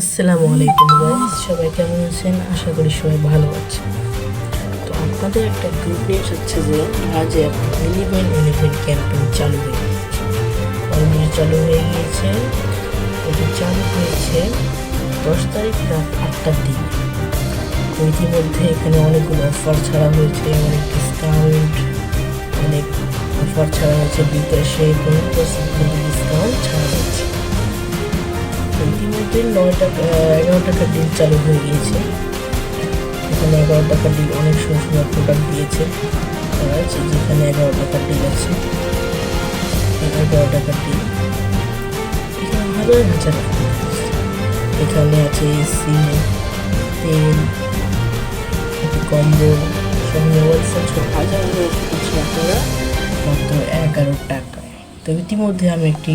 আসসালামু আলাইকুম গাইস সবাই কেমন আছেন? আশা করি সবাই ভালো আছেন। তো আপনাদের একটা গুড নিউজ হচ্ছে যে আজ ইলেভেন ইলেভেন ক্যাম্পেইন চালু হয়ে গিয়েছে। অলরেডি চালু হয়ে গিয়েছে। এটি চালু হয়েছে দশ তারিখ রাত আটটার দিন তো ইতিমধ্যে এখানে অনেকগুলো অফার ছাড়া হয়েছে, অনেক ডিসকাউন্ট অনেক অফার ছাড়া হয়েছে বিকাশে পনেরো পার্সেন্ট ডিসকাউন্ট ছাড়া হয়েছে। ইতিমধ্যে নয় টাকা এগারো টাকার ডিল চালু হয়ে গিয়েছে। এখানে এগারো টাকার ডিল অনেক সুন্দর সুন্দর প্রোডাক্ট দিয়েছে। যেখানে এগারো টাকার ডিল আছে। এগারো টাকার ডিল এখানে হাজার হাজার এখানে আছে এসি তেল কম্বল সব মোবাইল ফোন হাজার হাজার কিছু আপনারা? মাত্র এগারো টাকা তো ইতিমধ্যে আমি একটি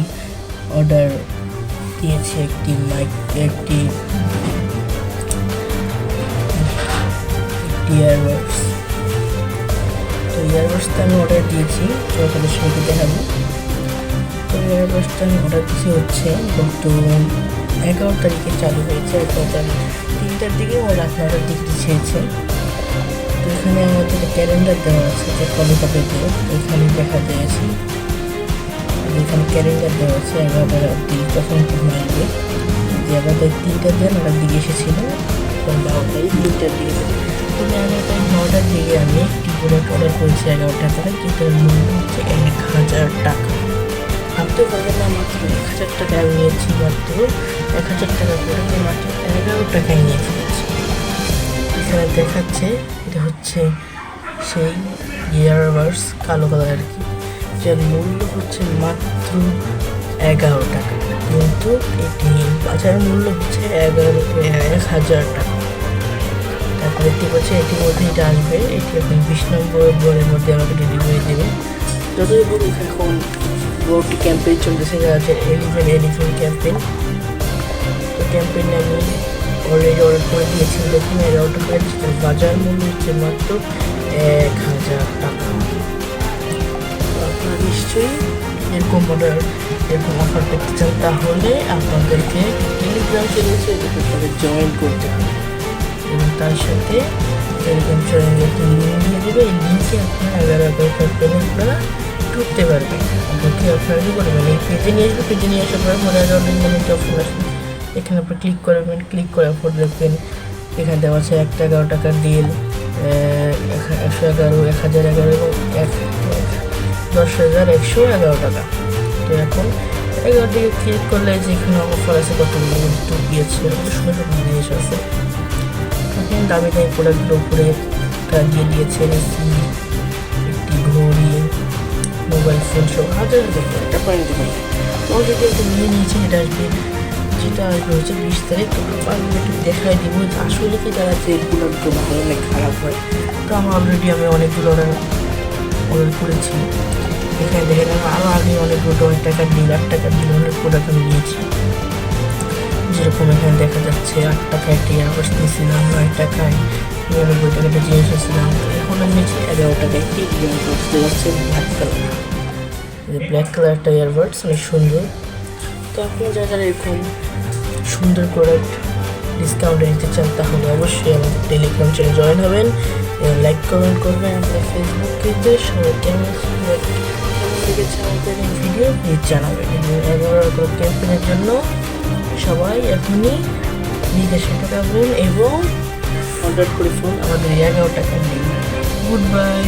অর্ডার দিয়েছি একটি মাইক একটি একটি ইয়ারবাডস তো ইয়ারবাডসটা আমি অর্ডার দিয়েছি তো আপনাদের সঙ্গে দেখাবো। তো ইয়ারবাডসটা আমি অর্ডার দিয়েছি হচ্ছে গত এগারো তারিখে চালু হয়েছে এগারো তারিখ তিনটার দিকে ও রাত নটার দিকে ছেড়েছে তো এখানে আমাদের ক্যালেন্ডার দেওয়া আছে যে কবে কবে দেয় এখানে দেখা দিয়েছি। এখানে ক্যালেন্ডার দেওয়া আছে এগারোটার দিকে তখন মারবে যে এগারোটায় তিনটা দিয়ে নটার দিকে এসেছিল। তখন বারোটায় তিনটার দিকে তবে এগারোটায় নটার দিকে আমি একটি প্রোডাক্ট অর্ডার করেছি এগারো টাকায় যেটার মূল্য হচ্ছে এক হাজার টাকা। ভাবতে পারবেন না মাত্র এক হাজার টাকা আমি নিয়েছি মাত্র। এক হাজার টাকা প্রোডাক্টে মাত্র এগারো টাকায় নিয়ে ফেলেছি এখানে দেখাচ্ছে, এটা হচ্ছে সেই ইয়ারবাডস কালো কালার আর কি। যার মূল্য হচ্ছে মাত্র এগারো টাকা। কিন্তু এটি বাজার মূল্য হচ্ছে এগারো এক হাজার টাকা। তারপরে দেখতে পাচ্ছি এটির মধ্যে এটা আসবে। এটি এখন বিশ নম্বর বোর্ডের মধ্যে আমাকে ডেলিভারি দেবে। যতই বলুক এখন বোর্ডটি ক্যাম্পেইন চলতেছে যা আছে এলিভেন এলিভেন ক্যাম্পেইন তো ক্যাম্পেইনে আমি অলরেডি অর্ডার করে দিয়েছি। দেখুন টাকার যেটার বাজার মূল্য হচ্ছে মাত্র এক হাজার টাকা। এরকম এরকম অফার পেতে চান, তাহলে আপনাদেরকে টেলিগ্রাম চ্যানেলসে তাদের জয়েন করতে হবে। এবং তার সাথে টেলিগ্রাম চ্যানেলের একটি লিঙ্ক দিয়ে দেবে। এই লিঙ্কে আপনারা এগারো এগারো ক্যাম্পেইনে আপনারা ঢুকতে পারবেন। ঢুকে আপনারা কী করবেন এই পেজে নিয়ে আসবে পেজে নিয়ে আসার পরে মনে এগারো লিঙ্ক নামে একটা অপশন আসবে। এখানে আপনি ক্লিক করবেন ক্লিক করার পর দেখবেন এখানে দেওয়া আছে একটা এগারো টাকার ডিল একশো এগারো, এক হাজার এগারো এবং এক দশ হাজার একশো এগারো টাকা। তো এখন এগারো দিকে ক্লিক করলে যে এখানে অফার আছে কতগুলো একটু দিয়েছে সুন্দর জিনিস আছে। এখন দামি দামি প্রোডাক্টগুলো উপরে একটা দিয়ে দিয়েছে একটি ঘড়ি মোবাইল ফোন সব। হাজার হাজার একটা পয়েন্ট দেবেন তো যদি একটু নিয়ে নিয়েছি এটা আসবে, যেটা আসবে হচ্ছে বিশ তারিখ। আমি একটু দেখাই দিব আসলে কি তারা যে প্রোডাক্টগুলো ভালো অনেক খারাপ হয়। তো আমার অলরেডি আমি অনেকগুলো অর্ডার অর্ডার করেছি। এখানে দেখে আমি আরও আগে অনেকগুলো দশ টাকার দিন আট টাকা দিন অনেক প্রোডাক্ট আমি নিয়েছি। যেরকম এখানে দেখা যাচ্ছে, আট টাকায় একটি ইয়ারবাস নিয়েছিলাম, নয় টাকায় নিরানব্বই টাকাটা জিনিস নিয়েছিলাম। এখন আমি নিয়েছি এগারো টাকায় ইয়ারবাস যাচ্ছে ব্ল্যাক কালার ব্ল্যাক কালারটা ইয়ারবাডস অনেক সুন্দর। তো আপনি যারা যারা এরকম সুন্দর প্রোডাক্ট ডিসকাউন্টে নিতে চান, তাহলে অবশ্যই আমাদের টেলিগ্রাম চ্যানেল জয়েন হবেন। লাইক কমেন্ট করবেন আমাদের ফেসবুক সবাই কেমন ভিডিও জানাবেন। এগারো ক্যাম্পেনের জন্য সবাই এখনই বিদেশে টাকাবেন এবং অর্ডার করে ফোন আমাদের এগারো টাকা দিন গুড বাই